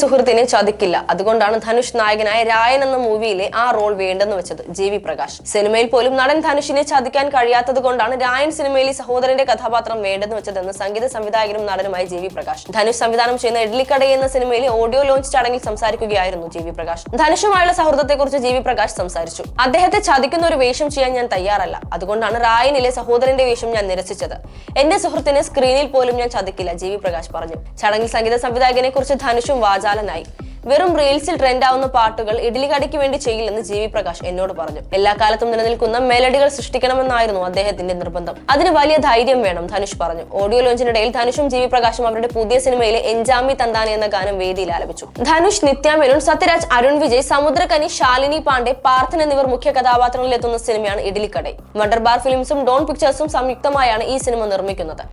സുഹൃത്തിനെ ചതിക്കില്ല. അതുകൊണ്ടാണ് ധനുഷ് നായകനായ രായൻ എന്ന മൂവിയിലെ ആ റോൾ വേണ്ടെന്ന് വെച്ചത് ജി വി പ്രകാശ്. സിനിമയിൽ പോലും നടൻ ധനുഷിനെ ചതിക്കാൻ കഴിയാത്തത് കൊണ്ടാണ് രായൻ സിനിമയിൽ ഈ സഹോദരന്റെ കഥാപാത്രം വേണ്ടെന്ന് വെച്ചതെന്ന് സംഗീത സംവിധായകനും നടനുമായ ജി വി പ്രകാശ്. ധനുഷ് സംവിധാനം ചെയ്യുന്ന ഇഡ്ലിക്കട എന്ന സിനിമയിലെ ഓഡിയോ ലോഞ്ച് ചടങ്ങിൽ സംസാരിക്കുകയായിരുന്നു ജി വി പ്രകാശ്. ധനുഷുമായുള്ള സൗഹൃദത്തെക്കുറിച്ച് ജി വി പ്രകാശ് സംസാരിച്ചു. അദ്ദേഹത്തെ ചതിക്കുന്ന ഒരു വേഷം ചെയ്യാൻ ഞാൻ തയ്യാറല്ല. അതുകൊണ്ടാണ് റായനിലെ സഹോദരന്റെ വേഷം ഞാൻ നിരസിച്ചത്. എന്റെ സുഹൃത്തിനെ സ്ക്രീനിൽ പോലും ഞാൻ ചതിക്കില്ല ജി വി പ്രകാശ് പറഞ്ഞു. ചടങ്ങിൽ സംഗീത സംവിധായകനെ കുറിച്ച് ധനുഷും വാചാലനായി. വെറും റീൽസിൽ ട്രെൻഡ് ആവുന്ന പാട്ടുകൾ ഇഡ്ലികടിക്ക് വേണ്ടി ചെയ്യില്ലെന്ന് ജി വി പ്രകാശ് എന്നോട് പറഞ്ഞു. എല്ലാ കാലത്തും നിലനിൽക്കുന്ന മെലഡികൾ സൃഷ്ടിക്കണമെന്നായിരുന്നു അദ്ദേഹത്തിന്റെ നിർബന്ധം. അതിന് വലിയ ധൈര്യം വേണം ധനുഷ് പറഞ്ഞു. ഓഡിയോ ലോഞ്ചിനിടയിൽ ധനുഷും ജി വി പ്രകാശും അവരുടെ പുതിയ സിനിമയിലെ എൻജാമി തന്താനി എന്ന ഗാനം വേദിയിൽ ആലപിച്ചു. ധനുഷ് നിത്യാമേനോൻ സത്യരാജ് അരുൺ വിജയ് സമുദ്രകനി ശാലിനി പാണ്ഡെ പാർത്ഥൻ എന്നിവർ മുഖ്യ കഥാപാത്രങ്ങളിൽ എത്തുന്ന സിനിമയാണ് ഇഡ്ലിക്കടൈ വണ്ടർബാർ ഫിലിംസും ഡോൺ പിക്ചേഴ്സും സംയുക്തമായാണ് ഈ സിനിമ നിർമ്മിക്കുന്നത്.